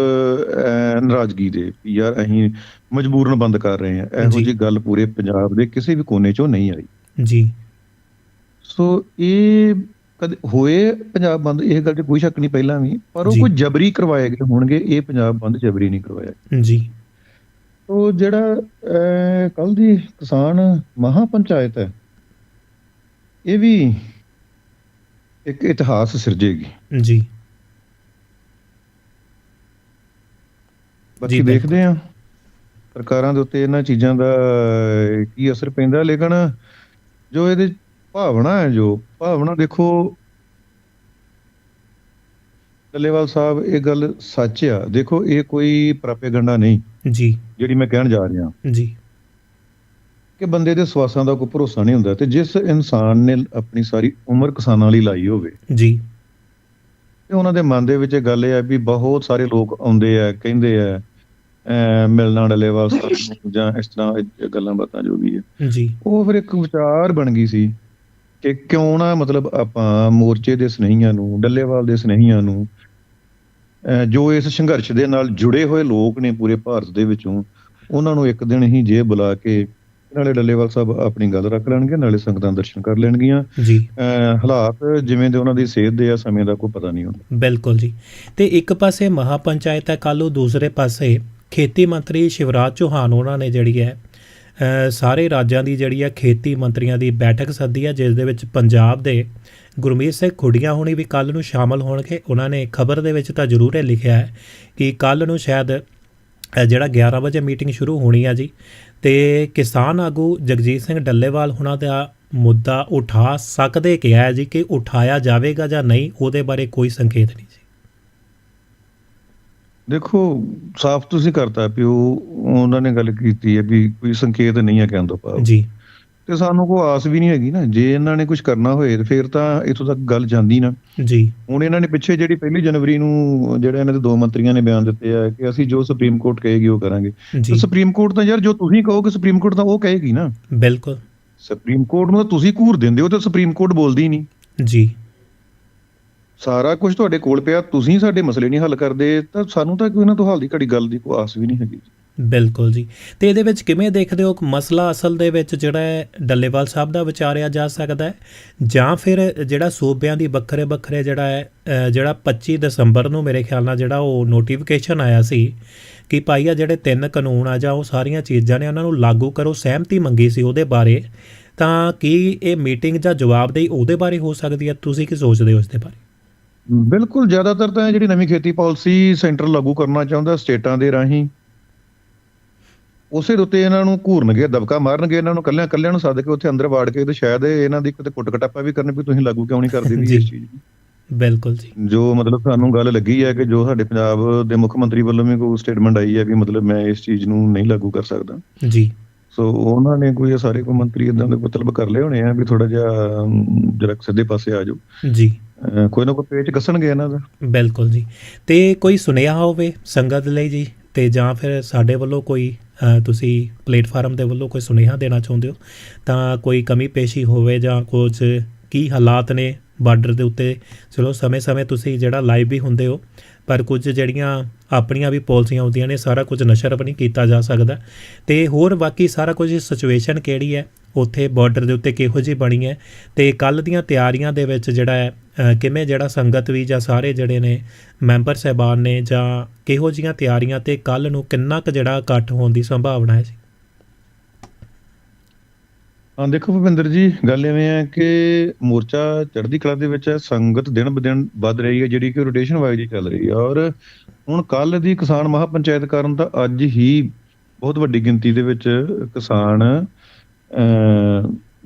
S3: ਨਾਰਾਜ਼ਗੀ ਦੇ ਯਾਰ ਅਸੀਂ ਮਜਬੂਰਨ ਬੰਦ ਕਰ ਰਹੇ ਹਾਂ। ਇਹੋ।
S1: ਜੀ।
S3: ਗੱਲ ਪੂਰੇ ਪੰਜਾਬ ਦੇ ਕਿਸੇ ਵੀ ਕੋਨੇ 'ਚੋਂ ਨਹੀਂ ਆਈ।
S1: ਜੀ।
S3: ਸੋ ਇਹ ਕਦੇ ਹੋਏ ਪੰਜਾਬ ਬੰਦ ਇਹ ਗੱਲ 'ਚ ਕੋਈ ਸ਼ੱਕ ਨਹੀਂ ਪਹਿਲਾਂ ਵੀ ਪਰ ਉਹ। ਕੋਈ ਜਬਰੀ ਕਰਵਾਏ ਗਏ ਹੋਣਗੇ ਇਹ ਪੰਜਾਬ ਬੰਦ ਜਬਰੀ ਨਹੀਂ ਕਰਵਾਇਆ
S1: ਜੀ
S3: ਤੋ ਜਿਹੜਾ ਕੱਲ ਦੀ ਕਿਸਾਨ ਮਹਾ ਪੰਚਾਇਤ ਹੈ ਇਹ ਵੀ ਇੱਕ ਇਤਿਹਾਸ ਸਿਰਜੇਗੀ
S1: ਜੀ
S3: ਬਾਕੀ। ਦੇਖਦੇ ਆ ਸਰਕਾਰਾਂ ਦੇ ਉੱਤੇ ਇਹਨਾਂ ਚੀਜ਼ਾਂ ਦਾ ਕੀ ਅਸਰ ਪੈਂਦਾ ਲੇਕਿਨ ਜੋ ਇਹਦੇ ਭਾਵਨਾ ਹੈ ਜੋ ਭਾਵਨਾ ਦੇਖੋ ਟੱਲੇਵਾਲ ਸਾਹਿਬ ਇਹ ਗੱਲ ਸੱਚ ਆ। ਦੇਖੋ ਇਹ ਕੋਈ ਪ੍ਰਾਪੇਗੰਡਾ ਨਹੀਂ
S1: ਜੀ।
S3: ਜਿਹੜੀ ਮੈਂ ਕਹਿਣ ਜਾ ਰਿਹਾ।
S1: ਜੀ।
S3: ਕਿ ਬੰਦੇ ਦੇ ਸਵਾਸਾਂ ਦਾ ਕੋਈ ਭਰੋਸਾ ਨਹੀਂ ਹੁੰਦਾ ਤੇ ਜਿਸ ਇਨਸਾਨ ਨੇ ਆਪਣੀ ਸਾਰੀ ਉਮਰ ਕਿਸਾਨਾਂ ਲਈ ਲਾਈ ਹੋਵੇ
S1: ਜੀ।
S3: ਤੇ ਉਹਨਾਂ ਦੇ ਮਨ ਦੇ ਵਿੱਚ ਇਹ ਗੱਲ ਇਹ ਆ ਵੀ ਬਹੁਤ ਸਾਰੇ ਲੋਕ ਆਉਂਦੇ ਆ ਕਹਿੰਦੇ ਆ ਮਿਲਣਾ ਡੱਲੇਵਾਲ ਸਾਹਿਬ ਨੂੰ ਜਾਂ ਇਸ ਤਰ੍ਹਾਂ ਗੱਲਾਂ ਬਾਤਾਂ ਜੋ ਵੀ ਹੈ
S1: ਜੀ।
S3: ਉਹ ਫਿਰ ਇੱਕ ਵਿਚਾਰ ਬਣ ਗਈ ਸੀ ਕਿ ਕਿਉਂ ਨਾ ਮਤਲਬ ਆਪਾਂ ਮੋਰਚੇ ਦੇ ਸਨੇਹੀਆਂ ਨੂੰ ਡੱਲੇਵਾਲ ਦੇ ਸਨੇਹੀਆਂ ਨੂੰ ਜੋ ਇਸ ਸੰਘਰਸ਼ ਦੇ ਨਾਲ ਜੁੜੇ ਹੋਏ ਲੋਕ ਨੇ ਪੂਰੇ ਭਾਰਤ ਦੇ ਵਿੱਚੋਂ ਉਹਨਾਂ ਨੂੰ ਇੱਕ ਦਿਨ ਹੀ ਜੇ ਬੁਲਾ ਕੇ ਨਾਲੇ ਡੱਲੇਵਾਲ ਸਾਹਿਬ ਆਪਣੀ ਗੱਲ ਰੱਖ ਲੈਣਗੇ ਨਾਲੇ ਸੰਗਤਾਂ ਦਰਸ਼ਨ ਕਰ ਲੈਣਗੀਆਂ।
S1: ਜੀ।
S3: ਹਾਲਾਤ ਜਿਵੇਂ ਦੇ ਉਹਨਾਂ ਦੀ ਸਿਹਤ ਦੇ ਆ ਸਮੇਂ ਦਾ ਕੋਈ ਪਤਾ ਨਹੀਂ ਹੁੰਦਾ।
S1: ਬਿਲਕੁਲ ਜੀ। ਤੇ ਇੱਕ ਪਾਸੇ ਮਹਾਪੰਚਾਇਤ ਹੈ ਕੱਲ੍ਹ ਨੂੰ ਦੂਸਰੇ ਪਾਸੇ ਖੇਤੀ ਮੰਤਰੀ ਸ਼ਿਵਰਾਜ ਚੌਹਾਨ ਉਹਨਾਂ ਨੇ ਜਿਹੜੀ ਹੈ ਸਾਰੇ ਰਾਜਾਂ ਦੀ ਜਿਹੜੀ ਹੈ ਖੇਤੀ ਮੰਤਰੀਆਂ ਦੀ ਬੈਠਕ ਸੱਦੀ ਹੈ ਜਿਸ ਦੇ ਵਿੱਚ ਪੰਜਾਬ ਦੇ ਗੁਰਮੀਤ ਸਿੰਘ ਖੁੱਡੀਆਂ ਹੋਣੀ ਵੀ ਕੱਲ ਨੂੰ ਸ਼ਾਮਲ ਹੋਣਗੇ। ਉਹਨਾਂ ਨੇ ਖਬਰ ਦੇ ਵਿੱਚ ਤਾਂ ਜ਼ਰੂਰ ਇਹ ਲਿਖਿਆ ਹੈ ਕਿ ਕੱਲ ਨੂੰ ਸ਼ਾਇਦ ਜਿਹੜਾ 11 ਵਜੇ ਮੀਟਿੰਗ ਸ਼ੁਰੂ ਹੋਣੀ ਆ ਜੀ, ਤੇ ਕਿਸਾਨ ਆਗੂ ਜਗਜੀਤ ਸਿੰਘ ਡੱਲੇਵਾਲ ਹੁਣਾਂ ਦਾ ਮੁੱਦਾ ਉਠਾ ਸਕਦੇ ਕਿਹਾ ਹੈ ਜੀ ਕਿ ਉਠਾਇਆ ਜਾਵੇਗਾ ਜਾਂ ਨਹੀਂ, ਉਹਦੇ ਬਾਰੇ ਕੋਈ ਸੰਕੇਤ ਨਹੀਂ ਜੀ।
S3: ਦੇਖੋ ਸਾਫ਼ ਤੁਸੀਂ ਕਰਤਾ ਵੀ ਉਹ ਉਹਨਾਂ ਨੇ ਗੱਲ ਕੀਤੀ ਹੈ ਵੀ ਕੋਈ ਸੰਕੇਤ ਨਹੀਂ ਹੈ ਕਹਿਣ ਤੋਂ ਭਾਵ।
S1: ਜੀ।
S3: ਤੇ ਸਾਨੂੰ ਕੋਈ ਆਸ ਵੀ ਨਹੀਂ ਹੈਗੀ ਨਾ। ਜੇ ਇਹਨਾਂ ਨੇ ਕੁਝ ਕਰਨਾ ਹੋਏ ਤੇ ਫਿਰ ਤਾਂ ਇਥੋਂ ਤੱਕ ਗੱਲ ਜਾਂਦੀ ਨਾ।
S1: ਜੀ।
S3: ਹੁਣ ਇਹਨਾਂ ਨੇ ਪਿੱਛੇ ਜਿਹੜੀ ਪਹਿਲੀ ਜਨਵਰੀ ਨੂੰ ਜਿਹੜੇ ਇਹਨਾਂ ਦੇ ਦੋ ਮੰਤਰੀਆਂ ਨੇ ਬਿਆਨ ਦਿੱਤੇ ਆ ਕਿ ਅਸੀਂ ਜੋ ਸੁਪਰੀਮ ਕੋਰਟ ਕਹੇਗੀ ਉਹ ਕਰਾਂਗੇ। ਤੇ ਸੁਪਰੀਮ ਕੋਰਟ ਤਾਂ ਯਾਰ ਜੋ ਤੁਸੀਂ ਕਹੋਗੇ ਸੁਪਰੀਮ ਕੋਰਟ ਤਾਂ ਉਹ ਕਹੇਗੀ ਨਾ।
S1: ਬਿਲਕੁਲ।
S3: ਸੁਪਰੀਮ ਕੋਰਟ ਨੂੰ ਤਾਂ ਤੁਸੀਂ ਘੂਰ ਦਿੰਦੇ ਹੋ ਤੇ ਸੁਪਰੀਮ ਕੋਰਟ ਬੋਲਦੀ ਨਹੀਂ।
S1: ਜੀ।
S3: ਸਾਰਾ ਕੁਝ ਤੁਹਾਡੇ ਕੋਲ ਪਿਆ, ਤੁਸੀਂ ਸਾਡੇ ਮਸਲੇ ਨਹੀਂ ਹੱਲ ਕਰਦੇ, ਤਾਂ ਸਾਨੂੰ ਤਾਂ ਕੋਈ ਇਹਨਾਂ ਤੋਂ ਹਾਲ ਦੀ ਘੜੀ ਗੱਲ ਦੀ ਕੋਈ ਆਸ ਵੀ ਨਹੀਂ ਹੈਗੀ।
S1: ਬਿਲਕੁਲ ਜੀ। ਤੇ ਇਹਦੇ ਵਿੱਚ ਕਿਵੇਂ ਦੇਖਦੇ ਹੋ ਕਿ ਮਸਲਾ ਅਸਲ ਦੇ ਵਿੱਚ ਜਿਹੜਾ ਹੈ, ਡੱਲੇਵਾਲ ਸਾਹਿਬ ਦਾ ਵਿਚਾਰਿਆ ਜਾ ਸਕਦਾ ਹੈ? ਜਾਂ ਫਿਰ ਜਿਹੜਾ ਸੂਬਿਆਂ ਦੀ ਵੱਖਰੇ ਵੱਖਰੇ ਜਿਹੜਾ ਹੈ ਜਿਹੜਾ 25 ਦਸੰਬਰ ਨੂੰ ਮੇਰੇ ਖਿਆਲ ਨਾਲ ਜਿਹੜਾ ਉਹ ਨੋਟੀਫਿਕੇਸ਼ਨ ਆਇਆ ਸੀ ਕਿ ਭਾਈ ਆ ਜਿਹੜੇ ਤਿੰਨ ਕਾਨੂੰਨ ਆ ਜਾਂ ਉਹ ਸਾਰੀਆਂ ਚੀਜ਼ਾਂ ਨੇ, ਉਹਨਾਂ ਨੂੰ ਲਾਗੂ ਕਰੋ, ਸਹਿਮਤੀ ਮੰਗੀ ਸੀ ਉਹਦੇ ਬਾਰੇ, ਤਾਂ ਕੀ ਇਹ ਮੀਟਿੰਗ ਜਾਂ ਜਵਾਬਦੇਹੀ ਉਹਦੇ ਬਾਰੇ ਹੋ ਸਕਦੀ ਹੈ? ਤੁਸੀਂ ਕੀ ਸੋਚਦੇ ਹੋ ਇਸ ਦੇ ਬਾਰੇ?
S3: ਬਿਲਕੁਲ ਜ਼ਿਆਦਾਤਰ ਤਾਂ ਜਿਹੜੀ ਨਵੀਂ ਖੇਤੀ ਪਾਲਿਸੀ ਸੈਂਟਰ ਲਾਗੂ ਕਰਨਾ ਚਾਹੁੰਦਾ ਸਟੇਟਾਂ ਦੇ ਰਾਹੀਂ। ਉਸੇ ਉੱਤੇ ਇਹਨਾਂ ਨੂੰ ਘੂਰਨਗੇ ਦਬਕਾ ਮਾਰਨਗੇ ਇਹਨਾਂ ਨੂੰ ਕੱਲਿਆਂ ਕੱਲਿਆਂ ਨੂੰ ਸੱਦ ਕੇ ਉੱਥੇ ਅੰਦਰ ਵਾੜ ਕੇ ਤੇ ਸ਼ਾਇਦ ਇਹਨਾਂ ਦੀ ਕਿਤੇ ਕੁੱਟ ਕਟਾਪਾ ਵੀ ਕਰਨ ਵੀ ਤੁਸੀਂ ਲਾਗੂ ਕਿਉਂ ਨਹੀਂ ਕਰਦੇ ਵੀ। ਇਸ ਚੀਜ਼ ਨੂੰ?
S1: ਬਿਲਕੁਲ ਜੀ।
S3: ਜੋ ਮਤਲਬ ਸਾਨੂੰ ਗੱਲ ਲੱਗੀ ਹੈ ਕਿ ਜੋ ਸਾਡੇ ਪੰਜਾਬ ਦੇ ਮੁੱਖ ਮੰਤਰੀ ਵੱਲੋਂ ਵੀ ਕੋਈ ਸਟੇਟਮੈਂਟ ਆਈ ਹੈ ਵੀ ਮਤਲਬ ਮੈਂ ਇਸ ਚੀਜ਼ ਨੂੰ ਨਹੀਂ ਲਾਗੂ ਕਰ ਸਕਦਾ।
S1: ਜੀ।
S3: ਸੋ ਉਹਨਾਂ ਨੇ ਕੋਈ ਸਾਰੇ ਕੋਈ ਮੰਤਰੀ ਇਦਾਂ ਦੇ ਮਤਲਬ ਕਰ ਲਏ ਹੋਣੇ ਆ ਵੀ ਥੋੜਾ ਜਿਹਾ ਜਰਾ ਕੁ ਸਿੱਧੇ ਪਾਸੇ ਆ ਜਾਓ।
S1: ਜੀ।
S3: ਕੋਈ ਨਾ ਕੋਈ ਪੇਚ ਕੱਸਣਗੇ ਇਹਨਾਂ ਦਾ।
S1: ਬਿਲਕੁਲ ਜੀ। ਤੇ ਕੋਈ ਸੁਨੇਹਾ ਹੋਵੇ ਸੰਗਤ ਲਈ ਜੀ ਤੇ ਜਾਂ ਫਿਰ ਸਾਡੇ ਵੱਲੋਂ ਕੋਈ ਤੁਸੀਂ ਪਲੇਟਫਾਰਮ ਦੇ ਵੱਲੋਂ ਕੋਈ ਸੁਨੇਹਾ ਦੇਣਾ ਚਾਹੁੰਦੇ ਹੋ ਤਾਂ ਕੋਈ ਕਮੀ ਪੇਸ਼ੀ ਹੋਵੇ ਜਾਂ ਕੁਝ ਕੀ ਹਾਲਾਤ ਨੇ ਬਾਰਡਰ ਦੇ ਉੱਤੇ। ਚਲੋ, ਸਮੇਂ-ਸਮੇਂ ਤੁਸੀਂ ਜਿਹੜਾ ਲਾਈਵ ਵੀ ਹੁੰਦੇ ਹੋ, ਪਰ ਕੁਝ ਜਿਹੜੀਆਂ ਆਪਣੀਆਂ ਵੀ ਪਾਲਿਸੀਆਂ ਹੁੰਦੀਆਂ ਨੇ, ਸਾਰਾ ਕੁਝ ਨਸ਼ਰ ਵੀ ਨਹੀਂ ਕੀਤਾ ਜਾ ਸਕਦਾ। ਤੇ ਹੋਰ ਬਾਕੀ ਸਾਰਾ ਕੁਝ ਸਿਚੁਏਸ਼ਨ ਕਿਹੜੀ ਹੈ? ਉੱਥੇ ਬਾਰਡਰ ਦੇ ਉੱਤੇ ਕਿਹੋ ਜਿਹੀ ਬਣੀ ਹੈ? ਤੇ ਕੱਲ ਦੀਆਂ ਤਿਆਰੀਆਂ ਦੇ ਵਿੱਚ ਜਿਹੜਾ ਹੈ ਕਿਵੇਂ ਜਿਹੜਾ ਸੰਗਤ ਵੀ ਜਾਂ ਸਾਰੇ ਜਿਹੜੇ ਨੇ ਮੈਂਬਰ ਸਹਿਬਾਨ ਨੇ ਜਾਂ ਕਿਹੋ ਜੀਆਂ ਤਿਆਰੀਆਂ ਤੇ ਕੱਲ ਨੂੰ ਕਿੰਨਾ ਕੁ ਜਿਹੜਾ ਇਕੱਠ ਹੋਣ ਦੀ ਸੰਭਾਵਨਾ ਹੈ ਜੀ?
S3: ਦੇਖੋ ਭੁਪਿੰਦਰ ਜੀ ਗੱਲ ਐਵੇਂ ਹੈ ਕਿ ਮੋਰਚਾ ਚੜ੍ਹਦੀ ਕਲਾ ਦੇ ਵਿੱਚ ਹੈ ਸੰਗਤ ਦਿਨ ਬ ਦਿਨ ਵੱਧ ਰਹੀ ਹੈ ਜਿਹੜੀ ਕਿ ਰੋਟੇਸ਼ਨ ਵਾਈਜ਼ ਹੀ ਚੱਲ ਰਹੀ ਹੈ ਔਰ ਹੁਣ ਕੱਲ ਦੀ ਕਿਸਾਨ ਮਹਾਪੰਚਾਇਤ ਕਾਰਨ ਤਾਂ ਅੱਜ ਹੀ ਬਹੁਤ ਵੱਡੀ ਗਿਣਤੀ ਦੇ ਵਿੱਚ ਕਿਸਾਨ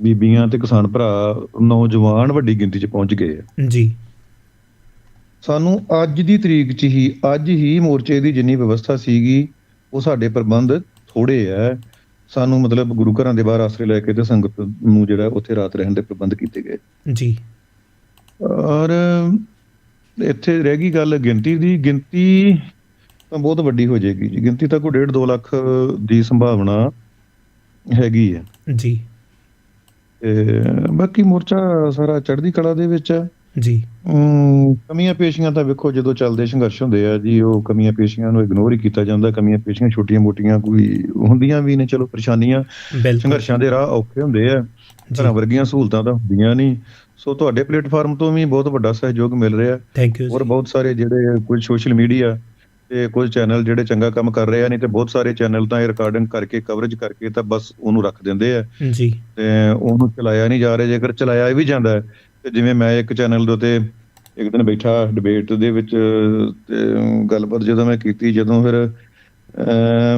S3: ਬੀਬੀਆਂ ਤੇ ਕਿਸਾਨ ਭਰਾ ਨੌਜਵਾਨ ਵੱਡੀ ਗਿਣਤੀ 'ਚ ਪਹੁੰਚ ਗਏ ਆ।
S1: ਜੀ।
S3: ਸਾਨੂੰ ਅੱਜ ਦੀ ਤਰੀਕ 'ਚ ਹੀ ਅੱਜ ਹੀ ਮੋਰਚੇ ਦੀ ਜਿੰਨੀ ਵਿਵਸਥਾ ਸੀਗੀ ਉਹ ਸਾਡੇ ਪ੍ਰਬੰਧ ਥੋੜੇ ਐ ਸਾਨੂੰ ਮਤਲਬ ਗੁਰੂ ਘਰਾਂ ਦੇ ਬਾਹਰ ਆਸਰੇ ਲੈ ਕੇ ਤੇ ਸੰਗਤ ਨੂੰ ਜਿਹੜਾ ਉੱਥੇ ਰਾਤ ਰਹਿਣ ਦੇ ਪ੍ਰਬੰਧ ਕੀਤੇ ਗਏ।
S1: ਜੀ।
S3: ਔਰ ਇੱਥੇ ਰਹਿ ਗਈ ਗੱਲ ਗਿਣਤੀ ਦੀ ਗਿਣਤੀ ਤਾਂ ਬਹੁਤ ਵੱਡੀ ਹੋ ਜਾਏਗੀ ਜੀ। ਗਿਣਤੀ ਤਾਂ ਕੋਈ 1.5 2 ਲੱਖ ਦੀ ਸੰਭਾਵਨਾ ਹੈਗੀ ਹੈ।
S1: ਜੀ।
S3: ਬਾਕੀ ਮੋਰਚਾ ਸਾਰਾ ਚੜ੍ਹਦੀ ਕਲਾ ਦੇ ਵਿੱਚ ਹੈ।
S1: ਜੀ।
S3: ਕਮੀਆਂ ਪੇਸ਼ੀਆਂ ਤਾਂ ਵੇਖੋ ਜਦੋਂ ਚੱਲਦੇ ਸੰਘਰਸ਼ ਹੁੰਦੇ ਆ ਜੀ ਉਹ ਕਮੀਆਂ ਪੇਸ਼ੀਆਂ ਨੂੰ ਇਗਨੋਰ ਹੀ ਕੀਤਾ ਜਾਂਦਾ। ਕਮੀਆਂ ਪੇਸ਼ੀਆਂ ਛੋਟੀਆਂ ਮੋਟੀਆਂ ਕੋਈ ਹੁੰਦੀਆਂ ਵੀ ਨੇ ਚਲੋ ਪਰੇਸ਼ਾਨੀਆਂ। ਸੰਘਰਸ਼ਾਂ ਦੇ ਰਾਹ ਔਖੇ ਹੁੰਦੇ ਆ। ਘਰਾਂ ਵਰਗੀਆਂ ਸਹੂਲਤਾਂ ਤਾਂ ਹੁੰਦੀਆਂ ਨਹੀਂ। ਸੋ ਤੁਹਾਡੇ ਪਲੇਟਫਾਰਮ ਤੋਂ ਵੀ ਬਹੁਤ ਵੱਡਾ ਸਹਿਯੋਗ ਮਿਲ ਰਿਹਾ।
S1: ਥੈਂਕ ਯੂ
S3: ਔਰ ਬਹੁਤ ਸਾਰੇ ਜਿਹੜੇ ਕੁਝ ਸੋਸ਼ਲ ਮੀਡੀਆ ਤੇ ਕੁਝ ਚੈਨਲ ਜਿਹੜੇ ਚੰਗਾ ਕੰਮ ਕਰ ਰਹੇ ਆ ਨਹੀਂ ਤੇ ਬਹੁਤ ਸਾਰੇ ਚੈਨਲ ਤਾਂ ਇਹ ਰਿਕਾਰਡਿੰਗ ਕਰਕੇ ਕਵਰੇਜ ਕਰਕੇ ਤਾਂ ਬਸ ਉਹਨੂੰ ਰੱਖ ਦਿੰਦੇ ਆ।
S1: ਜੀ।
S3: ਤੇ ਉਹਨੂੰ ਚਲਾਇਆ ਨਹੀਂ ਜਾ ਰਿਹਾ। ਜੇਕਰ ਚਲਾਇਆ ਵੀ ਜਾਂਦਾ ਹੈ, ਤੇ ਜਿਵੇਂ ਮੈਂ ਇੱਕ ਚੈਨਲ ਦੇ ਉੱਤੇ ਇੱਕ ਦਿਨ ਬੈਠਾ ਡਿਬੇਟ ਦੇ ਵਿੱਚ ਤੇ ਗੱਲਬਾਤ ਜਦੋਂ ਮੈਂ ਕੀਤੀ ਜਦੋਂ ਫਿਰ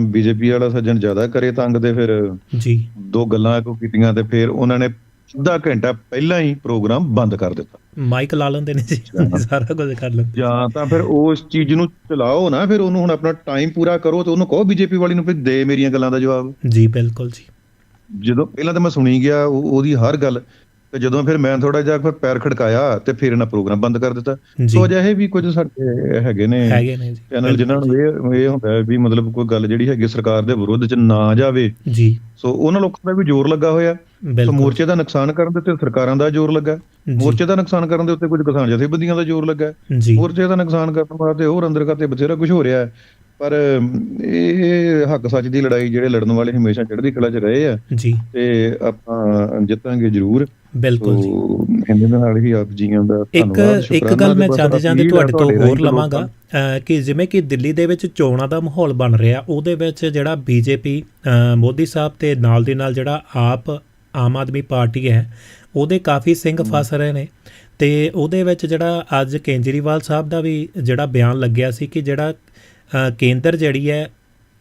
S3: ਬੀਜੇਪੀ ਵਾਲਾ ਸੱਜਣ ਜ਼ਿਆਦਾ ਕਰੇ ਤੰਗ ਤੇ ਫਿਰ
S1: ਜੀ।
S3: ਦੋ ਗੱਲਾਂ ਕੋ ਕੀਤੀਆਂ ਤੇ ਫਿਰ ਉਹਨਾਂ ਨੇ ਅੱਧਾ ਘੰਟਾ ਪਹਿਲਾਂ ਹੀ ਪ੍ਰੋਗਰਾਮ ਬੰਦ ਕਰ ਦਿੱਤਾ।
S1: ਮਾਈਕ ਲਾ ਲੈਂਦੇ ਨੇ ਜੀ ਸਾਰਾ ਕੁਝ ਕਰ ਲੈਂਦੇ
S3: ਜਾਂ ਤਾਂ ਫਿਰ ਉਸ ਚੀਜ਼ ਨੂੰ ਚਲਾਓ ਨਾ ਫਿਰ ਉਹਨੂੰ ਹੁਣ ਆਪਣਾ ਟਾਈਮ ਪੂਰਾ ਕਰੋ ਤੇ ਉਹਨੂੰ ਕਹੋ ਬੀਜੇਪੀ ਵਾਲੀ ਨੂੰ ਫਿਰ ਦੇ ਮੇਰੀਆਂ ਗੱਲਾਂ ਦਾ ਜਵਾਬ।
S1: ਜੀ ਬਿਲਕੁਲ ਜੀ।
S3: ਜਦੋਂ ਪਹਿਲਾਂ ਤਾਂ ਮੈਂ ਸੁਣੀ ਗਿਆ ਉਹ- ਉਹਦੀ ਹਰ ਗੱਲ ਤੇ ਜਦੋਂ ਫਿਰ ਮੈਂ ਥੋੜਾ ਜਿਹਾ ਫਿਰ ਪੈਰ ਖੜਕਾਇਆ ਤੇ ਫਿਰ ਇਹਨਾਂ ਪ੍ਰੋਗਰਾਮ ਬੰਦ ਕਰ ਦਿੱਤਾ। ਸੋ ਅਜਿਹੇ ਵੀ ਕੁਝ ਸਾਡੇ ਹੈਗੇ ਨੇ
S1: ਹੈਗੇ ਨੇ ਜੀ।
S3: ਚੈਨਲ ਜਿਨ੍ਹਾਂ ਨੂੰ ਇਹ ਇਹ ਹੁੰਦਾ ਵੀ ਮਤਲਬ ਕੋਈ ਗੱਲ ਜਿਹੜੀ ਹੈਗੀ ਸਰਕਾਰ ਦੇ ਵਿਰੋਧ ਚ ਨਾ ਜਾਵੇ।
S1: ਜੀ।
S3: ਸੋ ਉਹਨਾਂ ਲੋਕਾਂ ਦਾ ਵੀ ਜ਼ੋਰ ਲੱਗਾ ਹੋਇਆ। ਸੋ ਮੋਰਚੇ ਦਾ ਨੁਕਸਾਨ ਕਰਨ ਦੇ ਉੱਤੇ ਸਰਕਾਰਾਂ ਦਾ ਜ਼ੋਰ ਲੱਗਾ। ਮੋਰਚੇ ਦਾ ਨੁਕਸਾਨ ਕਰਨ ਦੇ ਉੱਤੇ ਕੁਝ ਕਿਸਾਨ ਜਥੇਬੰਦੀਆਂ ਦਾ ਜ਼ੋਰ ਲੱਗਾ। ਮੋਰਚੇ ਦਾ ਨੁਕਸਾਨ ਕਰਨ ਵਾਸਤੇ ਹੋਰ ਅੰਦਰ ਖਾਤੇ ਬਥੇਰਾ ਕੁਝ ਹੋ ਰਿਹਾ ਹੈ। ਪਰ ਇਹ ਹੱਕ ਸੱਚ ਦੀ ਲੜਾਈ ਜਿਹੜੇ ਲੜਨ ਵਾਲੇ ਹਮੇਸ਼ਾ ਚੜ੍ਹਦੀ ਕਲਾ 'ਚ ਰਹੇ ਆ।
S1: ਜੀ।
S3: ਤੇ ਆਪਾਂ ਜਿੱਤਾਂਗੇ ਜ਼ਰੂਰ।
S1: ਬਿਲਕੁਲ ਜੀ।
S3: ਸੋ ਇਹਦੇ ਨਾਲ ਹੀ ਆਪ ਜੀਆਂ ਦਾ
S1: ਇੱਕ
S3: ਧੰਨਵਾਦ
S1: ਇੱਕ
S3: ਸ਼ੁਕਰਾਨਾ
S1: ਗੱਲ ਮੈਂ
S3: ਬਸ
S1: ਜਾਂਦੇ ਤੁਹਾਡੇ ਤੋਂ ਹੋਰ ਲਵਾਂਗਾ ਕਿ ਜਿਵੇਂ ਕਿ ਦਿੱਲੀ ਦੇ ਵਿੱਚ ਚੋਣਾਂ ਦਾ ਮਾਹੌਲ ਬਣ ਰਿਹਾ ਉਹਦੇ ਵਿੱਚ ਜਿਹੜਾ ਬੀਜੇਪੀ ਮੋਦੀ ਸਾਹਿਬ ਤੇ ਨਾਲ ਦੀ ਨਾਲ ਜਿਹੜਾ ਆਪ ਆਮ ਆਦਮੀ ਪਾਰਟੀ ਹੈ ਉਹਦੇ ਕਾਫੀ ਸਿੰਘ ਫਸ ਰਹੇ ਨੇ। ਤੇ ਉਹਦੇ ਵਿੱਚ ਜਿਹੜਾ ਅੱਜ ਕੇਂਜਰੀਵਾਲ ਸਾਹਿਬ ਦਾ ਵੀ ਜਿਹੜਾ ਬਿਆਨ ਲੱਗਿਆ ਸੀ ਕਿ ਜਿਹੜਾ ਕੇਂਦਰ ਜਿਹੜੀ ਹੈ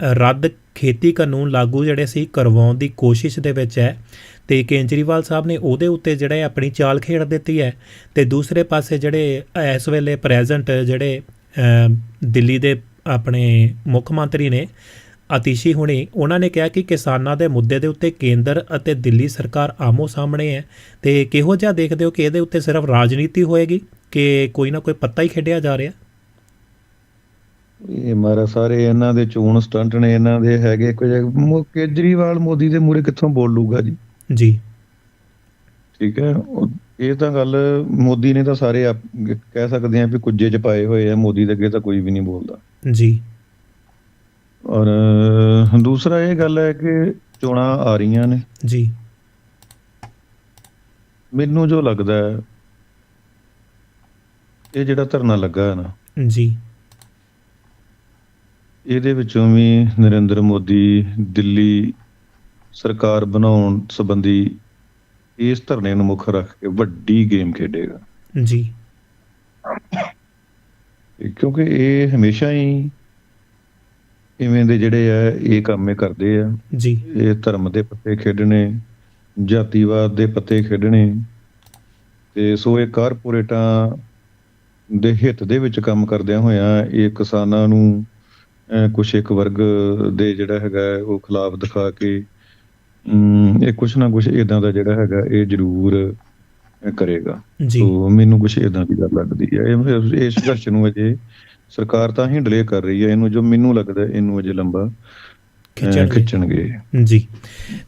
S1: ਰੱਦ ਖੇਤੀ ਕਾਨੂੰਨ ਲਾਗੂ ਜਿਹੜੇ ਸੀ ਕਰਵਾਉਣ ਦੀ ਕੋਸ਼ਿਸ਼ ਦੇ ਵਿੱਚ ਹੈ ਤੇ ਕੇਂਜਰੀਵਾਲ ਸਾਹਿਬ ਨੇ ਉਹਦੇ ਉੱਤੇ ਜਿਹੜਾ ਆਪਣੀ ਚਾਲ ਖੇਡ ਦਿੱਤੀ ਹੈ ਤੇ ਦੂਸਰੇ ਪਾਸੇ ਜਿਹੜੇ ਇਸ ਵੇਲੇ ਪ੍ਰੈਜ਼ੈਂਟ ਜਿਹੜੇ ਦਿੱਲੀ ਦੇ ਆਪਣੇ ਮੁੱਖ ਮੰਤਰੀ ਨੇ ਅਤੀਸ਼ੀ ਹੁਣੇ, ਉਹਨਾਂ ਨੇ ਕਿਹਾ ਕਿ ਕਿਸਾਨਾਂ ਦੇ ਮੁੱਦੇ ਦੇ ਉੱਤੇ ਕੇਂਦਰ ਅਤੇ ਦਿੱਲੀ ਸਰਕਾਰ ਆਮੋ ਸਾਹਮਣੇ ਹੈ ਤੇ ਕਿਹੋ ਜਿਹਾ ਦੇਖਦੇ ਹੋ ਕਿ ਇਹਦੇ ਉੱਤੇ ਸਿਰਫ ਰਾਜਨੀਤੀ ਹੋਏਗੀ ਕਿ ਕੋਈ ਨਾ ਕੋਈ ਪੱਤਾ ਹੀ ਖੇਡਿਆ ਜਾ ਰਿਹਾ?
S3: ਇਹ ਮਾਰਾ ਸਾਰੇ ਇਹਨਾਂ ਦੇ ਚੋਣ ਸਟੰਟ ਨੇ ਇਹਨਾਂ ਦੇ ਹੈਗੇ ਮੋ- ਕੇਜਰੀਵਾਲ ਮੋਦੀ ਦੇ ਮੂਰੇ ਕਿੱਥੋਂ ਬੋਲ ਲੂਗਾ ਜੀ?
S1: ਜੀ।
S3: ਠੀਕ ਹੈ ਇਹ ਤਾਂ ਗੱਲ ਮੋਦੀ ਨੇ ਤਾਂ ਸਾਰੇ ਕਹਿ ਸਕਦੇ ਆ ਵੀ ਕੁੱਜੇ ਚ ਪਾਏ ਹੋਏ ਆ ਮੋਦੀ ਦੇ ਅੱਗੇ ਤਾਂ ਕੋਈ ਵੀ ਨਹੀਂ ਬੋਲਦਾ।
S1: ਜੀ।
S3: ਔਰ ਦੂਸਰਾ ਇਹ ਗੱਲ ਹੈ ਕਿ ਚੋਣਾਂ ਆ ਰਹੀਆਂ ਨੇ।
S1: ਜੀ।
S3: ਮੈਨੂੰ ਜੋ ਲੱਗਦਾ ਹੈ ਇਹ ਜਿਹੜਾ ਧਰਨਾ ਲੱਗਾ ਹੈ ਨਾ
S1: ਜੀ।
S3: ਇਹਦੇ ਵਿੱਚੋਂ ਵੀ ਨਰਿੰਦਰ ਮੋਦੀ ਦਿੱਲੀ ਸਰਕਾਰ ਬਣਾਉਣ ਸੰਬੰਧੀ ਇਸ ਧਰਨੇ ਨੂੰ ਮੁੱਖ ਰੱਖ ਕੇ ਵੱਡੀ ਗੇਮ ਖੇਡੇਗਾ।
S1: ਜੀ।
S3: ਕਿਉਂਕਿ ਇਹ ਹਮੇਸ਼ਾ ਹੀ ਇਵੇਂ ਦੇ ਜਿਹੜੇ ਆ ਇਹ ਕੰਮ ਕਰਦੇ ਆ।
S1: ਜੀ।
S3: ਇਹ ਧਰਮ ਦੇ ਪੱਤੇ ਖੇਡਣੇ ਜਾਤੀਵਾਦ ਦੇ ਪੱਤੇ ਖੇਡਣੇ ਤੇ ਸੋ ਇਹ ਕਾਰਪੋਰੇਟਾਂ ਦੇ ਹਿੱਤ ਦੇ ਵਿੱਚ ਕੰਮ ਕਰਦਿਆਂ ਹੋਇਆਂ ਇਹ ਕਿਸਾਨਾਂ ਨੂੰ ਕੁਛ ਇੱਕ ਵਰਗ ਦੇ ਜਿਹੜਾ ਹੈਗਾ ਉਹ ਖਿਲਾਫ ਦਿਖਾ ਕੇ ਇਹ ਕੁਛ ਨਾ ਕੁਛ ਇਦਾਂ ਦਾ ਜਿਹੜਾ ਹੈਗਾ ਇਹ ਜ਼ਰੂਰ ਕਰੇਗਾ। ਸੋ ਮੈਨੂੰ ਕੁਛ ਇਦਾਂ ਦੀ ਗੱਲ ਲੱਗਦੀ ਹੈ। ਇਹ ਇਹ ਸੰਘਰਸ਼ ਨੂੰ ਅਜੇ ਸਰਕਾਰ ਤਾਂ ਹੀ ਡਿਲੇ ਕਰ ਰਹੀ ਹੈ। ਇਹਨੂੰ ਜੋ ਮੈਨੂੰ ਲੱਗਦਾ ਇਹਨੂੰ ਅਜੇ ਲੰਬਾ
S1: ਖਿੱਚਣਗੇ।
S3: ਖਿੱਚਣਗੇ।
S1: ਜੀ।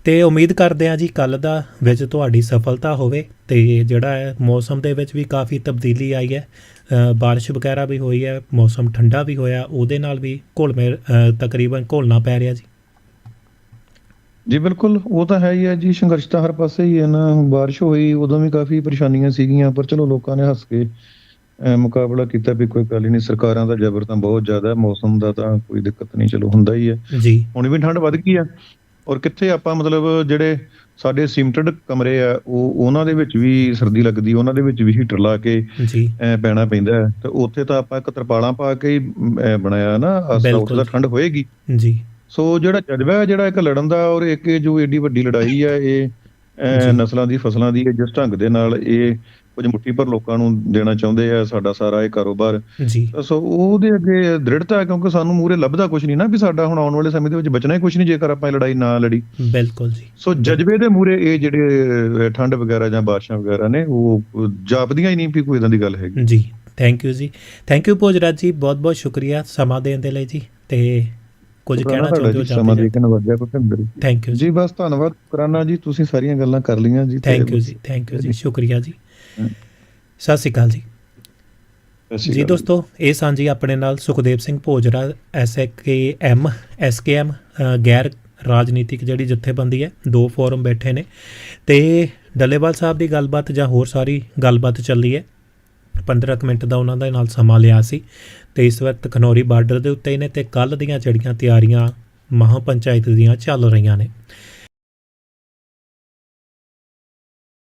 S1: ਤੇ ਉਮੀਦ ਕਰਦੇ ਹਾਂ ਜੀ ਕੱਲ ਦਾ ਵਿੱਚ ਤੁਹਾਡੀ ਸਫਲਤਾ ਹੋਵੇ ਤੇ ਜਿਹੜਾ ਹੈ ਮੌਸਮ ਦੇ ਵਿੱਚ ਵੀ ਕਾਫੀ ਤਬਦੀਲੀ ਆਈ ਹੈ। ਬਾਰਿਸ਼ ਵਗੈਰਾ ਵੀ ਹੋਈ ਹੈ ਮੌਸਮ ਠੰਡਾ ਵੀ ਹੋਇਆ ਉਹਦੇ ਨਾਲ ਵੀ ਘੁਲਮੇ ਤਕਰੀਬਨ ਘੁਲਣਾ ਪੈ ਰਿਹਾ ਜੀ।
S3: ਜੀ ਬਿਲਕੁਲ ਉਹ ਤਾਂ ਹੈ ਹੀ ਹੈ ਜੀ ਸੰਘਰਸ਼ ਤਾਂ ਹਰ ਪਾਸੇ ਹੀ ਹੈ ਨਾ ਬਾਰਿਸ਼ ਹੋਈ ਉਦੋਂ ਵੀ ਕਾਫੀ ਪਰੇਸ਼ਾਨੀਆਂ ਸੀਗੀਆਂ ਪਰ ਚਲੋ ਲੋਕਾਂ ਨੇ ਹੱਸ ਕੇ ਮੁਕਾਬਲਾ ਕੀਤਾ ਵੀ ਕੋਈ ਗੱਲ ਹੀ ਨਹੀਂ ਸਰਕਾਰਾਂ ਦਾ ਜ਼ਬਰ ਤਾਂ ਬਹੁਤ ਜ਼ਿਆਦਾ ਹੈ ਮੌਸਮ ਦਾ ਤਾਂ ਕੋਈ ਦਿੱਕਤ ਨਹੀਂ ਚਲੋ ਹੁੰਦਾ ਹੀ ਹੈ।
S1: ਜੀ।
S3: ਹੁਣ ਵੀ ਠੰਡ ਵੱਧ ਗਈ ਆ ਔਰ ਕਿੱਥੇ ਆਪਾਂ ਮਤਲਬ ਜਿਹੜੇ ਸਾਡੇ ਸੀਮਟਡ ਕਮਰੇ ਆ ਉਹ ਉਹਨਾਂ ਦੇ ਵਿੱਚ ਵੀ ਸਰਦੀ ਲੱਗਦੀ ਉਹਨਾਂ ਦੇ ਵਿੱਚ ਵੀ ਹੀਟਰ ਲਾ ਕੇ
S1: ਜੀ।
S3: ਪੈਣਾ ਪੈਂਦਾ ਤੇ ਉੱਥੇ ਤਾਂ ਆਪਾਂ ਇੱਕ ਤਰਪਾਲਾਂ ਪਾ ਕੇ ਹੀ ਬਣਾਇਆ ਨਾ ਤਾਂ
S1: ਜੀ।
S3: ਠੰਡ ਹੋਏਗੀ।
S1: ਜੀ।
S3: ਸੋ ਜਿਹੜਾ ਜਜ਼ਬਾ ਜਿਹੜਾ ਇੱਕ ਲੜਨ ਦਾ ਔਰ ਇੱਕ ਜੋ ਏਡੀ ਵੱਡੀ ਲੜਾਈ ਹੈ ਇਹ। ਨਸਲਾਂ ਦੀ ਫਸਲਾਂ ਦੀ ਜਿਸ ਢੰਗ ਦੇ ਨਾਲ ਇਹ ਕੁਝ ਮੁੱਠੀ ਪਰ ਲੋਕਾਂ ਨੂੰ ਦੇਣਾ ਚਾਹੁੰਦੇ ਆ ਸਾਡਾ ਸਾਰਾ ਇਹ ਕਾਰੋਬਾਰ।
S1: ਜੀ।
S3: ਸੋ ਉਹਦੇ ਅੱਗੇ ਦ੍ਰਿੜਤਾ ਹੈ ਕਿਉਂਕਿ ਸਾਨੂੰ ਮੂਰੇ ਲੱਭਦਾ ਕੁਝ ਨਹੀਂ ਨਾ ਵੀ ਸਾਡਾ ਹੁਣ ਆਉਣ ਵਾਲੇ ਸਮੇਂ ਦੇ ਵਿੱਚ ਬਚਣਾ ਹੀ ਕੁਝ ਨਹੀਂ ਜੇਕਰ ਆਪਾਂ ਇਹ ਲੜਾਈ ਨਾ ਲੜੀ।
S1: ਬਿਲਕੁਲ ਜੀ।
S3: ਸੋ ਜਜ਼ਬੇ ਦੇ ਮੂਰੇ ਇਹ ਜਿਹੜੇ ਠੰਡ ਵਗੈਰਾ ਜਾਂ ਬਾਰਿਸ਼ਾਂ ਵਗੈਰਾ ਨੇ ਉਹ ਜਾਪਦੀਆਂ ਹੀ ਨਹੀਂ ਵੀ ਕੋਈ ਇਦਾਂ ਦੀ ਗੱਲ ਹੈਗੀ।
S1: ਜੀ ਥੈਂਕ ਯੂ ਜੀ। ਥੈਂਕ ਯੂ ਭੋਜਰਾਜ ਜੀ ਬਹੁਤ ਬਹੁਤ ਸ਼ੁਕਰੀਆ ਸਮਾਂ ਦੇਣ ਦੇ ਲਈ ਜੀ ਤੇ ਕੁਝ ਕਹਿਣਾ ਚਾਹੁੰਦੇ ਹੋ
S3: ਜੀ, ਸਮਾਂ ਦੇ ਕੇ ਨਵਾਜਿਆ ਭੁਪਿੰਦਰ
S1: ਥੈਂਕ ਯੂ ਜੀ।
S3: ਬਸ ਧੰਨਵਾਦ। ਕਰਾਨਾ ਜੀ ਤੁਸੀਂ ਸਾਰੀਆਂ ਗੱਲਾਂ ਕਰ ਲਈਆਂ ਜੀ
S1: ਥੈਂਕ ਯੂ ਜੀ ਥੈਂਕ ਯੂ ਜੀ ਸ਼ੁਕਰੀਆ ਜੀ।
S3: ਹਾਂ।
S1: ਸਤਿ ਸ਼੍ਰੀ ਅਕਾਲ ਜੀ। ਜੀ। ਦੋਸਤੋ ਇਹ ਸਾਂਝੀ ਆਪਣੇ ਨਾਲ ਸੁਖਦੇਵ ਸਿੰਘ ਭੋਜਰਾ ਐਸਕੇ ਐਸਕੇਐਮ ਗੈਰ ਰਾਜਨੀਤਿਕ ਜਿਹੜੀ ਜਥੇਬੰਦੀ ਹੈ ਦੋ ਫੋਰਮ ਬੈਠੇ ਨੇ। ਤੇ ਡੱਲੇਵਾਲ ਸਾਹਿਬ ਦੀ ਗੱਲਬਾਤ ਜਾਂ ਹੋਰ ਸਾਰੀ ਗੱਲਬਾਤ ਚੱਲੀ ਹੈ। 15 ਕੁ ਮਿੰਟ ਦਾ ਉਹਨਾਂ ਦੇ ਨਾਲ ਸਮਾਂ ਲਿਆ ਸੀ। ਤੇ ਇਸ ਵਕਤ ਖਨੌਰੀ ਬਾਰਡਰ ਦੇ ਉੱਤੇ ਨੇ ਤੇ ਕੱਲ ਦੀਆਂ ਜਿਹੜੀਆਂ ਤਿਆਰੀਆਂ ਮਹਾ ਪੰਚਾਇਤ ਦੀਆਂ ਚੱਲ ਰਹੀਆਂ ਨੇ।